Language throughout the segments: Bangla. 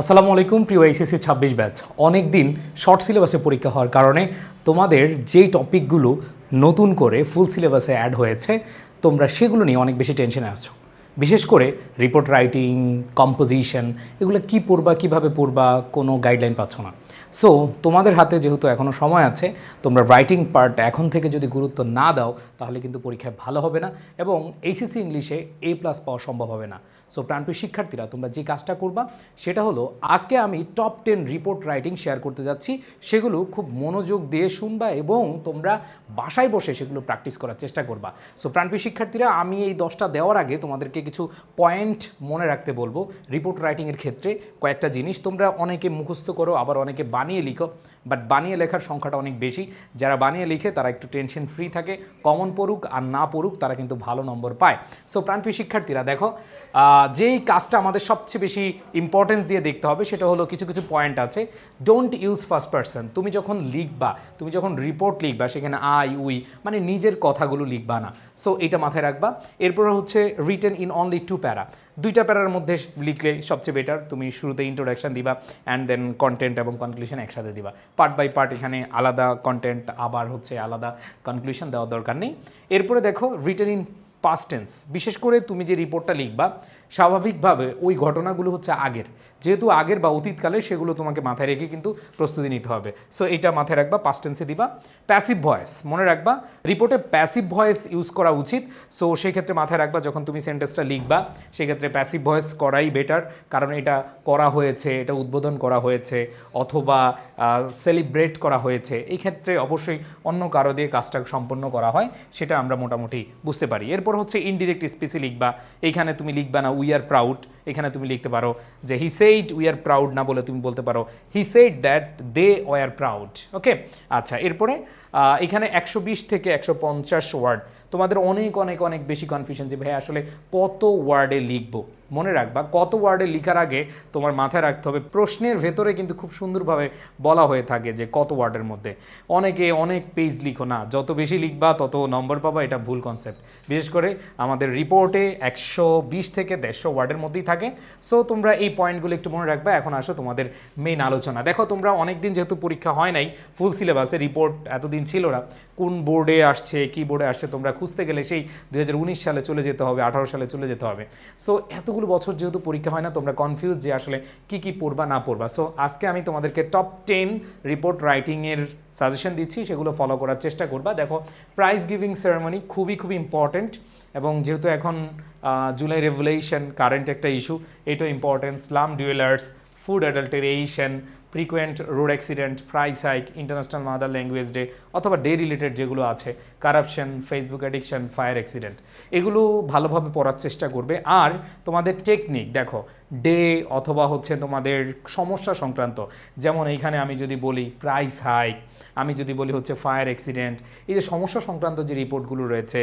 আসসালামু আলাইকুম, প্রিয় এইচএসসি ছাব্বিশ ব্যাচ। অনেক দিন শর্ট সিলেবাসে পরীক্ষা হওয়ার কারণে তোমাদের যেই টপিকগুলো নতুন করে ফুল সিলেবাসে অ্যাড হয়েছে, তোমরা সেগুলো নিয়ে অনেক বেশি টেনশনে আছো। বিশেষ করে রিপোর্ট রাইটিং কম্পোজিশন এগুলো কী পড়বা, কীভাবে পড়বা, কোনো গাইডলাইন পাচ্ছ না। সো তোমাদের হাতে যেহেতু এখনও সময় আছে, তোমরা রাইটিং পার্ট এখন থেকে যদি গুরুত্ব না দাও, তাহলে কিন্তু পরীক্ষায় ভালো হবে না এবং এইচএসসি ইংলিশে এ প্লাস পাওয়া সম্ভব হবে না। সো প্রাণপ্রিয় শিক্ষার্থীরা, তোমরা যে কাজটা করবা, সেটা হলো আজকে আমি top ten report writing share করতে যাচ্ছি। সেগুলো খুব মনোযোগ দিয়ে শুনবা এবং তোমরা বাসায় বসে সেগুলো প্র্যাকটিস করার চেষ্টা করবা। সো প্রাণপ্রিয় শিক্ষার্থীরা, আমি এই দশটা দেওয়ার আগে তোমাদেরকে কিছু পয়েন্ট মনে রাখতে বলব। রিপোর্ট রাইটিংয়ের ক্ষেত্রে কয়েকটা জিনিস তোমরা অনেকে মুখস্থ করো, আবার অনেকে বানিয়ে লিখো বাট বানিয়ে লেখার সংখ্যাটা অনেক বেশি। যারা বানিয়ে লিখে, তারা একটু টেনশন ফ্রি থাকে কমন পড়ুক আর না পড়ুক, তারা কিন্তু ভালো নম্বর পায়। সো প্রাণপ্রিয় শিক্ষার্থীরা, দেখো যেই কাজটা আমাদের সবচেয়ে বেশি ইম্পর্টেন্স দিয়ে দেখতে হবে, সেটা হলো কিছু কিছু পয়েন্ট আছে। ডোন্ট ইউজ ফার্স্ট পার্সন তুমি যখন লিখবা, তুমি যখন রিপোর্ট লিখবা, সেখানে আই, উই মানে নিজের কথাগুলো লিখবা না। সো এটা মাথায় রাখবা। এরপর হচ্ছে রিটেন ইন অনলি টু প্যারা দুইটা প্যারার মধ্যে লিখলে সবচেয়ে বেটার তুমি শুরুতে ইন্ট্রোডাকশান দিবা অ্যান্ড দেন কন্টেন্ট এবং কনক্লুশন একসাথে দিবা। পার্ট বাই পার্ট এখানে আলাদা কন্টেন্ট আবার হচ্ছে আলাদা কনক্লুশন দেওয়ার দরকার নেই। এরপরে দেখো রিটার্ন ইন পাস্ট টেন্স বিশেষ করে তুমি যে রিপোর্টটা লিখবা, স্বাভাবিকভাবে ওই ঘটনাগুলো হচ্ছে আগের। যেহেতু আগের বা অতীতকালে সেগুলো তোমাকে মাথায় রেখে কিন্তু প্রস্তুতি নিতে হবে। সো এটা মাথায় রাখবা পাস্ট টেন্সে দিবা। প্যাসিভ ভয়েস মনে রাখবা রিপোর্টে প্যাসিভ ভয়েস ইউজ করা উচিত। সো সেই ক্ষেত্রে মাথায় রাখবা, যখন তুমি সেন্টেন্সটা লিখবা, সেক্ষেত্রে প্যাসিভ ভয়েস করাই বেটার কারণ এটা করা হয়েছে, এটা উদ্বোধন করা হয়েছে, অথবা সেলিব্রেট করা হয়েছে। এই ক্ষেত্রে অবশ্যই অন্য কারও দিয়ে কাজটা সম্পন্ন করা হয়, সেটা আমরা মোটামুটি বুঝতে পারি। এরপর হচ্ছে ইনডিরেক্ট স্পেসে লিখবা। এখানে তুমি লিখবা না উই আর প্রাউড এখানে তুমি লিখতে পারো যে he said we are proud না বলে তুমি বলতে পারো he said that they were proud okay আচ্ছা এরপরে এখানে একশো বিশ থেকে একশো পঞ্চাশ ওয়ার্ড তোমাদের অনেক অনেক অনেক বেশি কনফিউশন যে ভাই আসলে কত ওয়ার্ডে লিখব? মনে রাখবা, কত ওয়ার্ডে লিখার আগে তোমার মাথায় রাখতে হবে, প্রশ্নের ভেতরে কিন্তু খুব সুন্দরভাবে বলা হয়ে থাকে যে কত ওয়ার্ডের মধ্যে। অনেকে অনেক পেজ লিখো না, যত বেশি লিখবা, তত নম্বর পাবা, এটা ভুল কনসেপ্ট বিশেষ করে আমাদের রিপোর্টে একশো বিশ থেকে দেড়শো ওয়ার্ডের মধ্যেই থাকে। সো তোমরা এই পয়েন্টগুলো একটু মনে রাখবা, এখন আসো তোমাদের মেইন আলোচনা। দেখো, তোমরা অনেক দিন যেহেতু পরীক্ষা হয় নাই ফুল সিলেবাসে রিপোর্ট এতদিন ছিল না, কোন বোর্ডে আসছে, কি বোর্ডে আসছে, তোমরা খুঁজতে গেলে সেই দু হাজার উনিশ সালে চলে যেতে হবে, আঠারো সালে চলে যেতে হবে। সো এতগুলো বছর যেহেতু পরীক্ষা হয় না, তোমরা কনফিউজ যে আসলে কি কি পড়বা, না পড়বা। সো আজকে আমি তোমাদেরকে টপ টেন রিপোর্ট রাইটিংয়ের সাজেশন দিচ্ছি, সেগুলো ফলো করার চেষ্টা করবা। দেখো প্রাইজ গিভিং সেরেমনি খুবই খুবই ইম্পর্টেন্ট এবং যেহেতু এখন জুলাই রেভুলেশন কারেন্ট একটা ইস্যু এটা important slum dwellers food adulteration frequent road accident price hike international mother language day অথবা ডে রিলেটেড যেগুলো আছে corruption Facebook addiction fire accident এগুলো ভালোভাবে পড়ার চেষ্টা করবে। আর তোমাদের টেকনিক দেখো ডে অথবা হচ্ছে তোমাদের সমস্যা সংক্রান্ত, যেমন এইখানে আমি যদি বলি প্রাইস হাইক আমি যদি বলি হচ্ছে ফায়ার অ্যাক্সিডেন্ট এই যে সমস্যা সংক্রান্ত যে রিপোর্টগুলো রয়েছে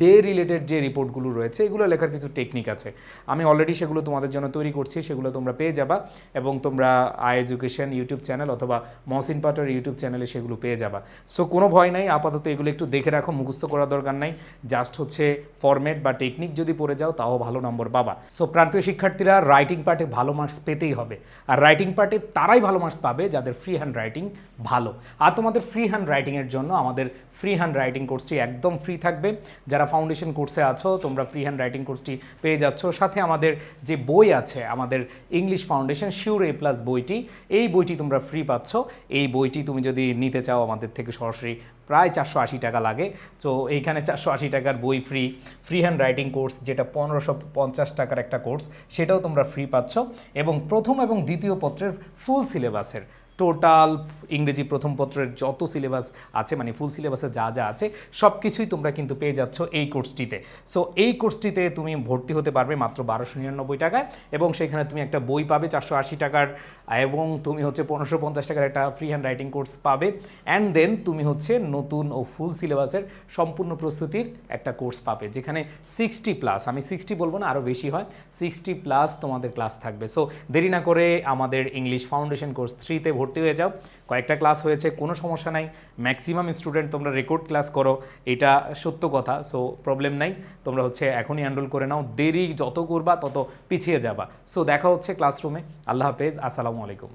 ডে রিলেটেড যে রিপোর্টগুলো রয়েছে, এগুলো লেখার কিছু টেকনিক আছে। আমি অলরেডি সেগুলো তোমাদের জন্য তৈরি করছি, সেগুলো তোমরা পেয়ে যাবা এবং তোমরা আই এডুকেশন ইউটিউব চ্যানেল অথবা মহসিন পাটার ইউটিউব চ্যানেলে সেগুলো পেয়ে যাবা। সো কোনো ভয় নাই, আপাতত এগুলো একটু দেখে রাখো, মুখস্থ করার দরকার নাই। জাস্ট হচ্ছে ফরম্যাট বা টেকনিক যদি পড়ে যাও, তাও ভালো নম্বর পাবা। সো প্রাণপ্রিয় শিক্ষার্থীরা রাইটিং পার্টে ভালো মার্কস পেতেই হবে। আর রাইটিং পার্টে তারাই ভালো মার্কস পাবে যাদের ফ্রি হ্যান্ড রাইটিং ভালো। আর তোমাদের ফ্রি হ্যান্ড রাইটিংয়ের জন্য আমাদের ফ্রি হ্যান্ড রাইটিং কোর্সটি একদম ফ্রি থাকবে। যারা ফাউন্ডেশন কোর্সে আছো, তোমরা ফ্রি হ্যান্ড রাইটিং কোর্সটি পেয়ে যাচ্ছ। সাথে আমাদের যে বই আছে, আমাদের English foundation sure A plus বইটি, এই বইটি তোমরা ফ্রি পাচ্ছ। এই বইটি তুমি যদি নিতে চাও, আমাদের থেকে সরাসরি প্রায় চারশো আশি টাকা লাগে। তো এইখানে চারশো আশি টাকার বই free free hand writing course যেটা পনেরোশো পঞ্চাশ টাকার একটা কোর্স সেটাও তোমরা ফ্রি পাচ্ছ। এবং প্রথম এবং দ্বিতীয় পত্রের ফুল সিলেবাসের টোটাল ইংরেজি প্রথম পত্রের যত সিলেবাস আছে মানে ফুল সিলেবাসে যা যা আছে সব কিছুই তোমরা কিন্তু পেয়ে যাচ্ছ এই কোর্সটিতে। সো এই কোর্সটিতে তুমি ভর্তি হতে পারবে মাত্র বারোশো নিরানব্বই টাকায় এবং সেখানে তুমি একটা বই পাবে চারশো আশি টাকার এবং তুমি হচ্ছে পনেরোশো পঞ্চাশ টাকার একটা ফ্রি হ্যান্ড রাইটিং কোর্স পাবে। অ্যান্ড দেন তুমি হচ্ছে নতুন ও ফুল সিলেবাসের সম্পূর্ণ প্রস্তুতির একটা কোর্স পাবে, যেখানে সিক্সটি প্লাস আমি সিক্সটি বলব না আরও বেশি হয় সিক্সটি প্লাস তোমাদের ক্লাস থাকবে। সো দেরি না করে আমাদের ইংলিশ ফাউন্ডেশন কোর্স থ্রিতে ভর্তি হয়ে যাও। কয়েকটা ক্লাস হয়েছে, কোনো সমস্যা নাই। ম্যাক্সিমাম স্টুডেন্ট তোমরা রেকর্ড ক্লাস করো, এটা সত্য কথা সো প্রবলেম নাই। তোমরা হচ্ছে এখনই হ্যান্ডল করে নাও, দেরি যত করবা তত পিছিয়ে যাবা। সো দেখা হচ্ছে ক্লাসরুমে আল্লাহ হাফেজ, আসসালামু আলাইকুম।